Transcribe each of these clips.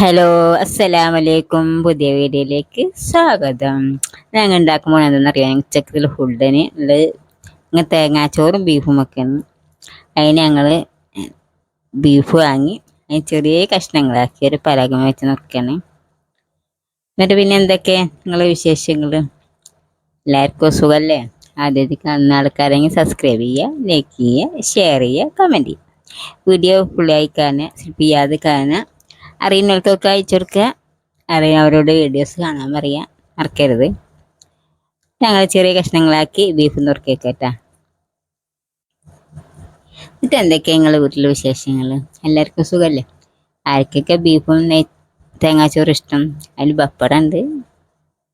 Hello അസ്സലാം വലൈക്കും പുതിയ വീഡിയോയിലേക്ക് സ്വാഗതം. ഞങ്ങൾ ഉണ്ടാക്കുമ്പോൾ എന്താണെന്നറിയാം ഉച്ചക്കത്തിൽ ഫുഡിന് ഉള്ള ഇങ്ങനെ തേങ്ങാച്ചോറും ബീഫും ഒക്കെയാണ് അതിന് ഞങ്ങൾ ബീഫ് വാങ്ങി അതിന് ചെറിയ കഷ്ണങ്ങളാക്കി ഒരു പലകം വെച്ച് നോക്കുകയാണ് എന്നിട്ട് പിന്നെ എന്തൊക്കെ നിങ്ങളെ വിശേഷങ്ങൾ? എല്ലാവർക്കും സുഖമല്ലേ ആദ്യത്തെ കാണുന്ന ആൾക്കാരെങ്കിൽ സബ്സ്ക്രൈബ് ചെയ്യുക ലൈക്ക് ചെയ്യുക ഷെയർ ചെയ്യുക കമന്റ് ചെയ്യുക. വീഡിയോ ഫുള്ളായി കാണുക സ്ലിപ്പ് ചെയ്യാതെ കാണുക അറിയുന്നവർക്കൊക്കെ അയച്ചു കൊടുക്കുക. അറിയാവുന്നവരോട് വീഡിയോസ് കാണാൻ പറയുക മറക്കരുത്. ഞങ്ങൾ ചെറിയ കഷ്ണങ്ങളാക്കി ബീഫ് നുറുക്കിയേക്കട്ടാ എന്നിട്ട് എന്തൊക്കെയാണ് നിങ്ങളുടെ വീട്ടിലെ വിശേഷങ്ങൾ എല്ലാവർക്കും സുഖമല്ലേ ആർക്കൊക്കെ ബീഫും നെയ് തേങ്ങാച്ചോറ് ഇഷ്ടം? അതിൽ പപ്പടം ഉണ്ട്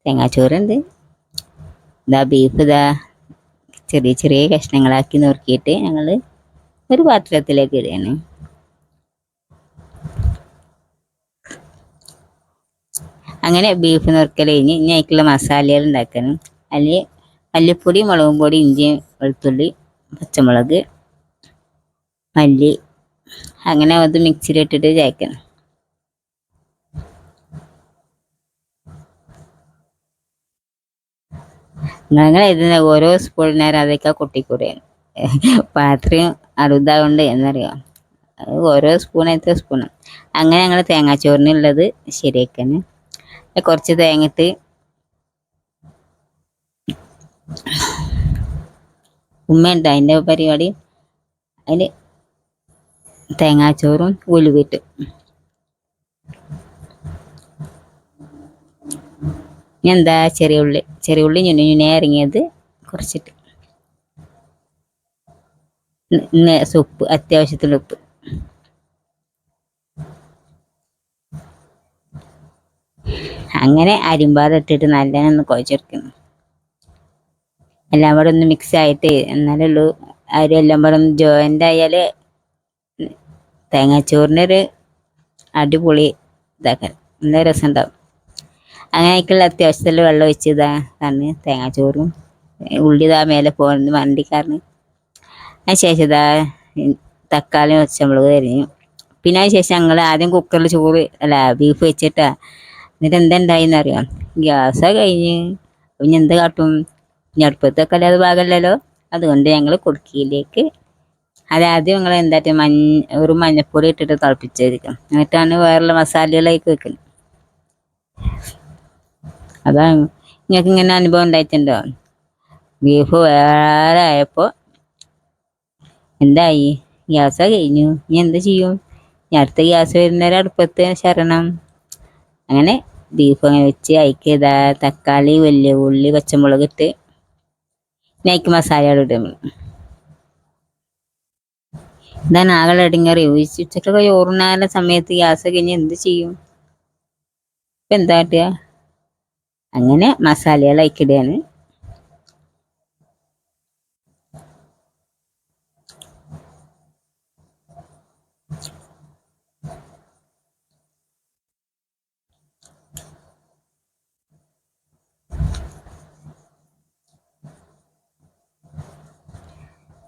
തേങ്ങാച്ചോറുണ്ട്. ഇതാ ബീഫ് ഇതാ. ചെറിയ ചെറിയ കഷ്ണങ്ങളാക്കി നുറുക്കിയിട്ട് ഞങ്ങൾ ഒരു പാത്രത്തിലേക്ക് ഇടുകയാണ്. അങ്ങനെ ബീഫ് നുറുക്കൽ കഴിഞ്ഞ് ഇനി അതിലേക്കുള്ള മസാലകൾ ഉണ്ടാക്കണം അതിൽ മല്ലിപ്പൊടി മുളകും പൊടി ഇഞ്ചി വെളുത്തുള്ളി പച്ചമുളക് മല്ലി അങ്ങനെ അത് മിക്സിയിലിട്ടിട്ട് ചേക്കണം അങ്ങനെ ഇതിന് ഓരോ സ്പൂൺ അതൊക്കെ കൊട്ടിക്കൂടെയാണ് പാത്രം അറുതാവുണ്ട് എന്നറിയാം? ഓരോ സ്പൂൺ എത്ര സ്പൂണ് അങ്ങനെ ഞങ്ങൾ തേങ്ങാച്ചോറിനുള്ളത് ശരിയാക്കാന് കുറച്ച് തേങ്ങയിട്ട് ഉമ്മയുണ്ട് അതിന്റെ പരിപാടി. അതിന് തേങ്ങാച്ചോറും ഉലുവിട്ട് എന്താ ചെറിയ ഉള്ളി ചെറിയ ഉള്ളി ഞുണ്ണി ഞുണ്ണി ഇറങ്ങിയത് കുറച്ചിട്ട്. ഉപ്പ് അത്യാവശ്യത്തിലുള്ള ഉപ്പ്. അങ്ങനെ അരിമ്പാട് ഇട്ടിട്ട് നല്ലതെന്ന് കുഴച്ചെടുക്കുന്നു. എല്ലാം കൂടെ ഒന്ന് മിക്സ് ആയിട്ട് എന്നാലേ ഉള്ളൂ. അരി എല്ലാം കൂടെ ഒന്ന് ജോയിന്റ് ആയാൽ തേങ്ങാച്ചോറിനൊരു അടിപൊളി ഇതാക്കാൻ നല്ല രസം ഉണ്ടാവും അങ്ങനെയൊക്കെയുള്ള അത്യാവശ്യത്തിൽ വെള്ളം ഒഴിച്ച് ഇതാണ് തേങ്ങാച്ചോറും ഉള്ളി ഇതാ മേലെ പോകുന്നത് വണ്ടിക്കാരന് അതിന് ശേഷം ഇതാ തക്കാളി നമ്മൾ തരിഞ്ഞു പിന്നെ അതിന് ശേഷം ഞങ്ങൾ ആദ്യം കുക്കറിൽ ചോറ് അല്ല ബീഫ് വെച്ചിട്ടാണ് എന്നിട്ട് എന്തുണ്ടായിന്ന് അറിയാം ഗ്യാസ് കഴിഞ്ഞ്. പിന്നെ എന്ത് കാട്ടും? ഇനി അടുപ്പത്തൊക്കെ അല്ലാതെ ഭാഗമല്ലല്ലോ അതുകൊണ്ട് ഞങ്ങൾ കുടുക്കിയിലേക്ക് അതാദ്യം ഞങ്ങൾ എന്തായിട്ട് മഞ്ഞ ഒരു മഞ്ഞപ്പൊടി ഇട്ടിട്ട് തിളപ്പിച്ചിരിക്കും എന്നിട്ടാണ് വേറുള്ള മസാലകളേക്ക് വെക്കുന്നത് അതാ നിങ്ങൾക്ക് ഇങ്ങനെ അനുഭവം ഉണ്ടായിട്ടുണ്ടോ? ബീഫ് വേറെ ആയപ്പോൾ എന്തായി? ഗ്യാസ് കഴിഞ്ഞു. ഇനി എന്ത് ചെയ്യും? അടുത്ത ഗ്യാസ് വരുന്നേരം അടുപ്പത്ത് ശരണം. അങ്ങനെ ബീഫ് അങ്ങനെ വെച്ച് അതിക്ക് ഇതാ തക്കാളി വലിയ ഉള്ളി പച്ചമുളക് ഇട്ട് നൈക്ക് മസാല ഇടും ഇതാണ് ആകെ ഇടങ്ങറി. ഉച്ചക്കൊക്കെ ചോറുണ്ണാനുള്ള സമയത്ത് ഗ്യാസ് കഴിഞ്ഞ് എന്ത് ചെയ്യും? ഇപ്പം എന്താ കിട്ടുക? അങ്ങനെ മസാലകൾ അയക്കിടുകയാണ്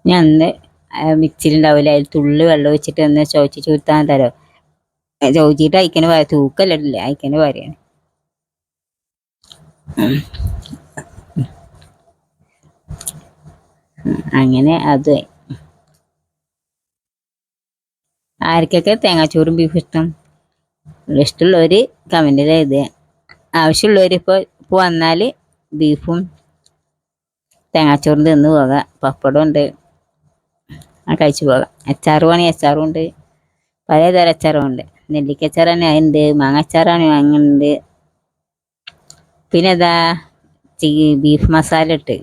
ഞാൻ അന്ന് മിക്സിയിലുണ്ടാവില്ല അതിൽ തുള്ളി വെള്ളം വെച്ചിട്ട് ഒന്ന് ചോദിച്ച് ചൂത്താൻ തരോ. ചോദിച്ചിട്ട് അയക്കന് പറയാം തൂക്കല്ലേ അയക്കന് പറയാണ് അങ്ങനെ അത്. ആർക്കൊക്കെ തേങ്ങാച്ചോറും ബീഫ് ഇഷ്ടം? ഇഷ്ടമുള്ളവർ കമന്റിൽ എഴുതുക. ആവശ്യമുള്ളവർ ഇപ്പോൾ വന്നാൽ ബീഫും തേങ്ങാച്ചോറും തിന്ന് പോകാം. പപ്പടം ഉണ്ട്. കഴിച്ചു പോകാം. അച്ചാറ് വേണമെങ്കിൽ അച്ചാറും ഉണ്ട്. പലതരം അച്ചാറും ഉണ്ട്. നെല്ലിക്ക അച്ചാറാണ് ഉണ്ട് മാങ്ങ അച്ചാറാണ് വാങ്ങുന്നുണ്ട് പിന്നെ ഇതാ ബീഫ് മസാല ഇട്ട്.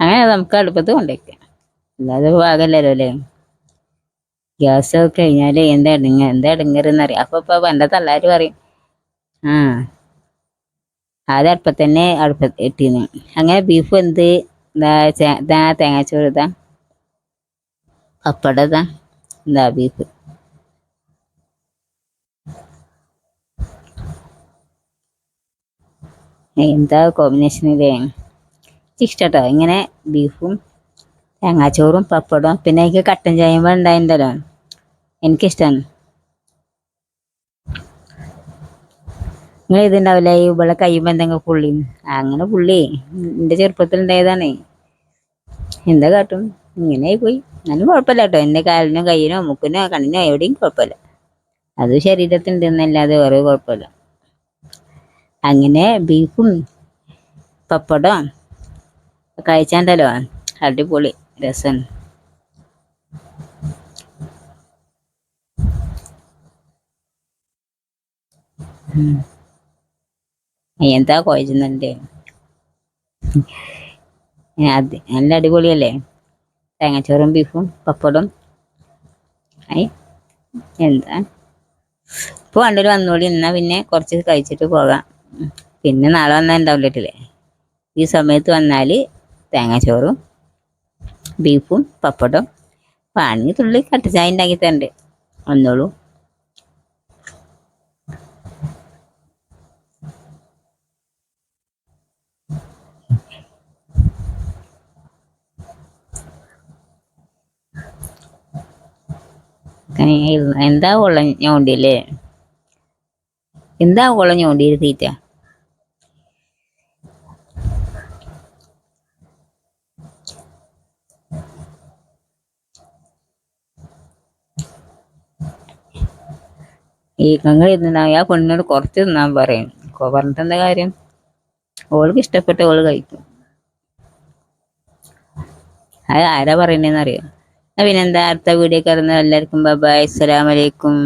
അങ്ങനെ നമുക്ക് അടുപ്പത്ത് കൊണ്ടുവയ്ക്കാം. അല്ലാതെ പാകല്ലല്ലോ അല്ലേ? ഗ്യാസ് കഴിഞ്ഞാൽ എന്താ ഇടുങ്ങ എന്താ ഇടുങ്ങരെന്നറിയാം അപ്പോൾ ഇപ്പോൾ എന്റെ തള്ളാർ പറയും ആ അത് അടുപ്പത്ത് തന്നെ അടുപ്പത്ത് ഇട്ടിരുന്നു അങ്ങനെ ബീഫ് എന്ത് ഇതാ തേങ്ങാച്ചോറ് ഇതാ. പപ്പടം ഇതാ എന്താ ബീഫ് എന്താ കോമ്പിനേഷൻ ഇല്ലേ ഇഷ്ടട്ടോ ഇങ്ങനെ ബീഫും തേങ്ങാച്ചോറും പപ്പടവും. പിന്നെ എനിക്ക് കട്ടൻ ചായയും ഉണ്ടായിട്ടുണ്ടല്ലോ എനിക്കിഷ്ടമാണ് നിങ്ങൾ ഇതുണ്ടാവില്ല ഈ ഇവിടെ കയ്യുമ്പോൾ എന്തെങ്കിലും പുള്ളി? അങ്ങനെ പുള്ളി എന്റെ ചെറുപ്പത്തിൽ ഉണ്ടായതാണ്. എന്താ കാട്ടും? ഇങ്ങനെ പോയി എന്നാലും കുഴപ്പമില്ല കേട്ടോ. എന്റെ കാലിനോ കയ്യിനോ മുക്കിനോ കണ്ണിനോ എവിടെയും കുഴപ്പമില്ല. അത് ശരീരത്തിൽ എന്നല്ലാതെ വേറെ കുഴപ്പമില്ല. അങ്ങനെ ബീഫും പപ്പടം കഴിച്ചാണ്ടല്ലോ. അടിപൊളി രസമാണ് എന്താ കുഴച്ചുന്നുണ്ട് അത് നല്ല അടിപൊളിയല്ലേ? തേങ്ങാച്ചോറും ബീഫും പപ്പടും ഐ എന്താ? ഇപ്പോൾ വണ്ടൂർ വന്നോളി. എന്നാ പിന്നെ കുറച്ച് കഴിച്ചിട്ട് പോകാം. പിന്നെ നാളെ വന്നാൽ ഉണ്ടാവില്ലേ ഈ സമയത്ത് വന്നാൽ തേങ്ങാച്ചോറും ബീഫും പപ്പടം പാണി തുള്ളി കട്ടച്ചായ ഉണ്ടാക്കി തരണ്ട്. വന്നോളൂ. എന്താ ഉള്ള ഞോണ്ടില്ലേ എന്താ ഉള്ള ഞോണ്ടി തീറ്റ? ഈ കങ്ങൾ ഇരുന്നാ ആ പെണ്ണിനോട് കുറച്ച് തിന്നാൻ പറയും. കൊ- പറഞ്ഞിട്ട് എന്താ കാര്യം? ഓൾക്ക് ഇഷ്ടപ്പെട്ട ഓൾ കഴിക്കും. അത് ആരാ പറയണേന്ന് അറിയോ എന്നാ പിന്നെന്താ അടുത്ത വീഡിയോ കയറുന്ന എല്ലാവർക്കും ബൈ അസ്സലാമലൈക്കും